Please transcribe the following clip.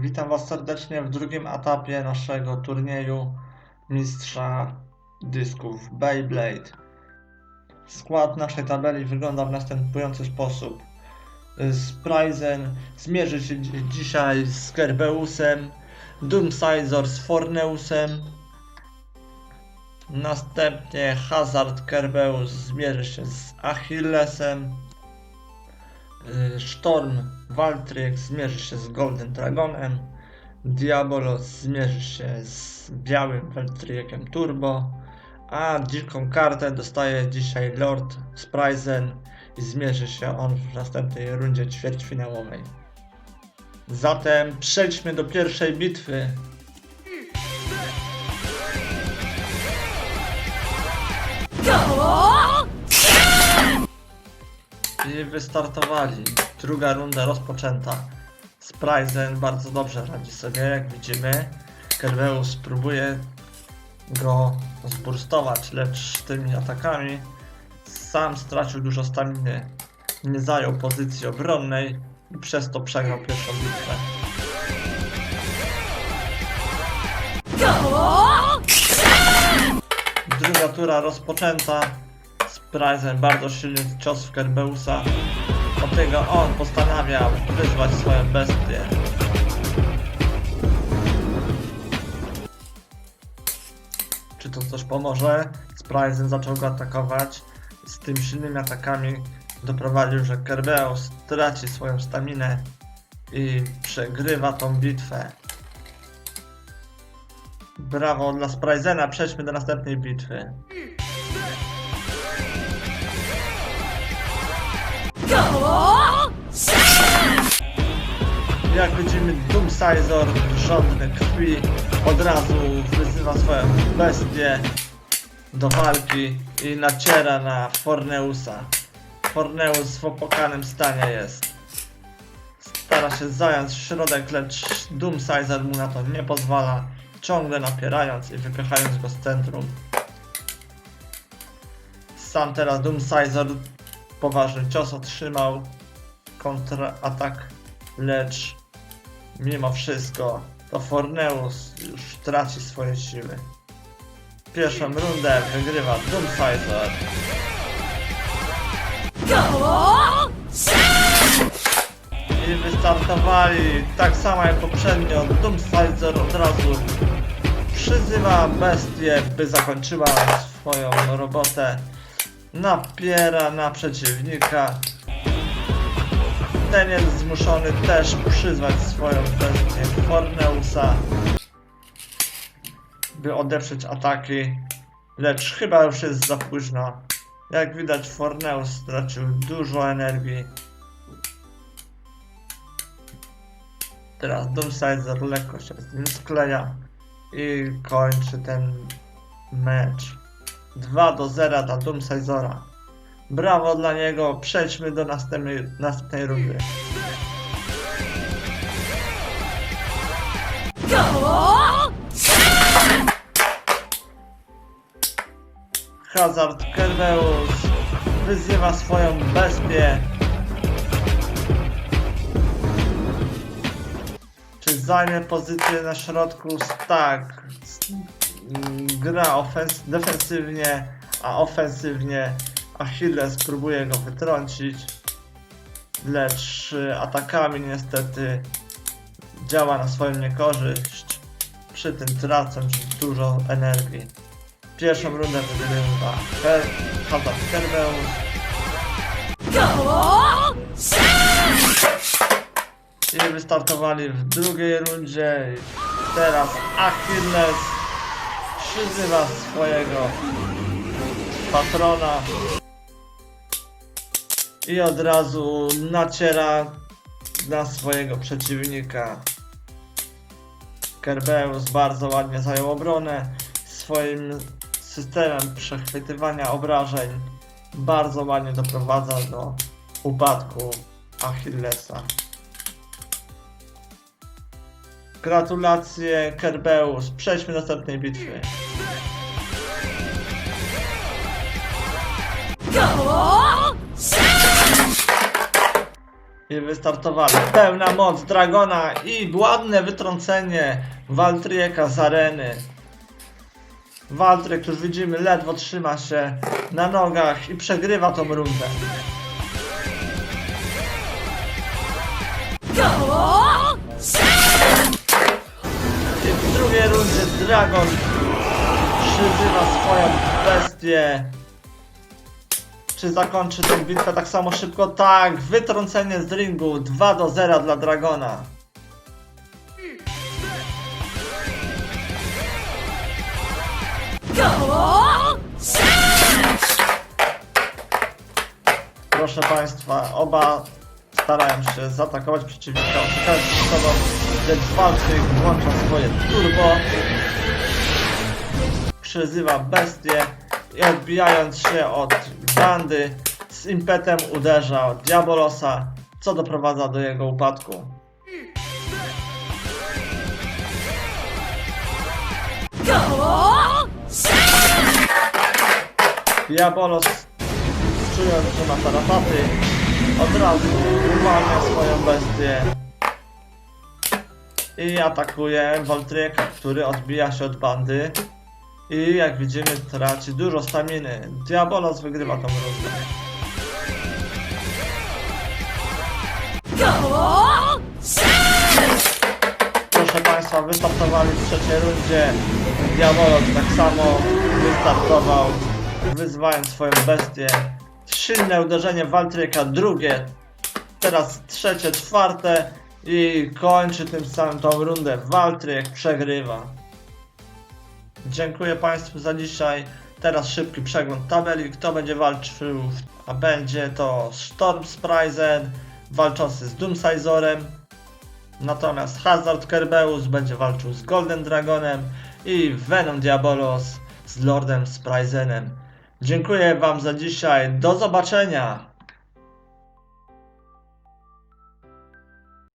Witam Was serdecznie w drugim etapie naszego turnieju Mistrza Dysków Beyblade. Skład naszej tabeli wygląda w następujący sposób. Spryzen zmierzy się dzi- dzisiaj z Kerbeusem, Doomsizor z Forneusem, następnie Hazard Kerbeus zmierzy się z Achillesem, Storm Valtryx zmierzy się z Golden Dragonem. Diabolos zmierzy się z białym Valtrykiem Turbo. A dziką kartę dostaje dzisiaj Lord Spryzen i zmierzy się on w następnej rundzie ćwierćfinałowej. Zatem przejdźmy do pierwszej bitwy. I wystartowali. Druga runda rozpoczęta. Spryzen bardzo dobrze radzi sobie, jak widzimy. Kerbeus próbuje go zburstować, lecz tymi atakami sam stracił dużo staminy. Nie zajął pozycji obronnej i przez to przegrał pierwszą bitwę. Druga tura rozpoczęta. Spryzen bardzo silny cios w Kerbeusa. Dlatego on postanawia wyzwać swoją bestię. Czy to coś pomoże? Spryzen zaczął go atakować. Z tymi silnymi atakami doprowadził, że Kerbeus traci swoją staminę i przegrywa tą bitwę. Brawo dla Spryzena, przejdźmy do następnej bitwy. Jak widzimy, Doomsizor, żądny krwi, od razu wyzywa swoją bestię do walki i naciera na Forneusa. Forneus w opłakanym stanie jest. Stara się zająć środek, lecz Doomsizor mu na to nie pozwala, ciągle napierając i wypychając go z centrum. Sam teraz Doomsizor poważny cios otrzymał, kontratak, lecz mimo wszystko to Forneus już traci swoje siły. Pierwszą rundę wygrywa Doomsizor. I wystartowali tak samo jak poprzednio. Doomsizor od razu przyzywa bestię, by zakończyła swoją robotę. Napiera na przeciwnika. Ten jest zmuszony też przyzwać swoją bestię Forneusa, by odeprzeć ataki. Lecz chyba już jest za późno. Jak widać Forneus stracił dużo energii. Teraz Doomsizer lekko się z nim skleja i kończy ten mecz. 2 do 0 dla Doomsizora. Brawo dla niego, przejdźmy do następnej, następnej rundy. Hazard Kerbeus wyzywa swoją bestię. Czy zajmie pozycję na środku? Tak. Gra ofens- defensywnie, a ofensywnie Achilles próbuje go wytrącić. Lecz y, atakami niestety działa na swoją niekorzyść. Przy tym tracąc dużo energii. Pierwszą rundę wygrywa Hazard Kerbeus. I wystartowali w drugiej rundzie. Teraz Achilles przyzywa swojego patrona i od razu naciera na swojego przeciwnika. Kerbeus bardzo ładnie zajął obronę swoim systemem przechwytywania obrażeń. Bardzo ładnie doprowadza do upadku Achillesa. Gratulacje Kerbeus. Przejdźmy do następnej bitwy. I wystartowali. Pełna moc Dragona i ładne wytrącenie Waltrieka z areny. Waltryk, już widzimy, ledwo trzyma się na nogach i przegrywa tą rundę. W drugiej rundzie Dragon przyzywa swoją bestię. Czy zakończy tę bitwę tak samo szybko? Tak! Wytrącenie z ringu 2 do 0 dla Dragona. Proszę Państwa, oba starają się zaatakować przeciwnika, oszukać ze sobą, lecz walczyk włącza swoje turbo, przyzywa bestię i odbijając się od bandy z impetem uderza Diabolosa, co doprowadza do jego upadku. Diabolos, czując, że ma tarapaty, od razu uwalnia swoją bestię i atakuje Voltryka, który odbija się od bandy i jak widzimy traci dużo staminy. Diabolos wygrywa tą rundę. Proszę Państwa, wystartowali w trzeciej rundzie. Diabolos tak samo wystartował, wyzwając swoją bestię. Silne uderzenie Waltryka, drugie, teraz trzecie, czwarte i kończy tym samym tą rundę. Waltryk przegrywa. Dziękuję Państwu za dzisiaj. Teraz szybki przegląd tabeli, kto będzie walczył, a będzie to Storm Sprizen walczący z Doomsizorem, natomiast Hazard Kerbeus będzie walczył z Golden Dragonem i Venom Diabolos z Lordem Sprizenem. Dziękuję Wam za dzisiaj, do zobaczenia!